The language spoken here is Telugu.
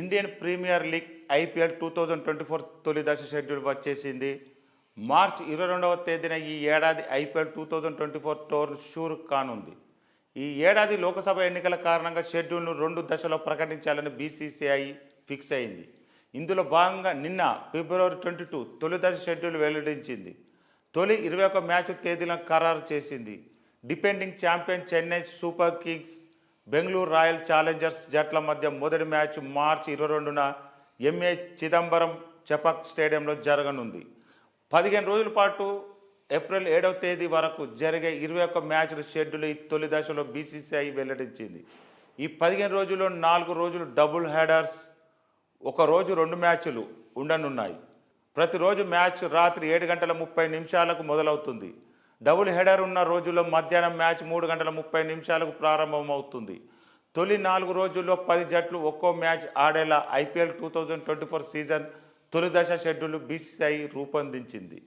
Indian premier league IPL two thousand twenty four తొలి దశ షెడ్యూల్ వచ్చేసింది. మార్చ్ ఇరవై రెండవ తేదీన ఈ ఏడాది IPL two thousand twenty four టోర్ షూర్ కానుంది. ఈ ఏడాది లోకసభ ఎన్నికల కారణంగా షెడ్యూల్ను రెండు దశలో ప్రకటించాలని బీసీసీఐ ఫిక్స్ అయింది. ఇందులో భాగంగా నిన్న ఫిబ్రవరి ట్వంటీ టూ తొలి దశ షెడ్యూల్ వెల్లడించింది. తొలి ఇరవై ఒక్క మ్యాచ్ తేదీలను ఖరారు చేసింది. Defending champion Chennai super kings Bengaluru royal challengers జట్ల మధ్య మొదటి మ్యాచ్ మార్చి ఇరవై రెండున ఎంఏ చిదంబరం చెపక్ స్టేడియంలో జరగనుంది. పదిహేను రోజుల పాటు ఏప్రిల్ ఏడవ తేదీ వరకు జరిగే ఇరవై ఒక్క మ్యాచ్ల షెడ్యూల్ ఈ తొలి దశలో బీసీసీఐ వెల్లడించింది. ఈ పదిహేను రోజుల్లో నాలుగు రోజులు డబుల్ హెడర్స్ ఒక రోజు రెండు మ్యాచ్లు ఉండనున్నాయి. ప్రతిరోజు మ్యాచ్ రాత్రి ఏడు గంటల ముప్పై నిమిషాలకు మొదలవుతుంది. డబుల్ హెడర్ ఉన్న రోజుల్లో మధ్యాహ్నం మ్యాచ్ మూడు గంటల ముప్పై నిమిషాలకు ప్రారంభమవుతుంది. తొలి నాలుగు రోజుల్లో పది జట్లు ఒక్కో match ఆడేలా IPL two thousand twenty four season తొలి దశ షెడ్యూల్ బీసీసీఐ రూపొందించింది.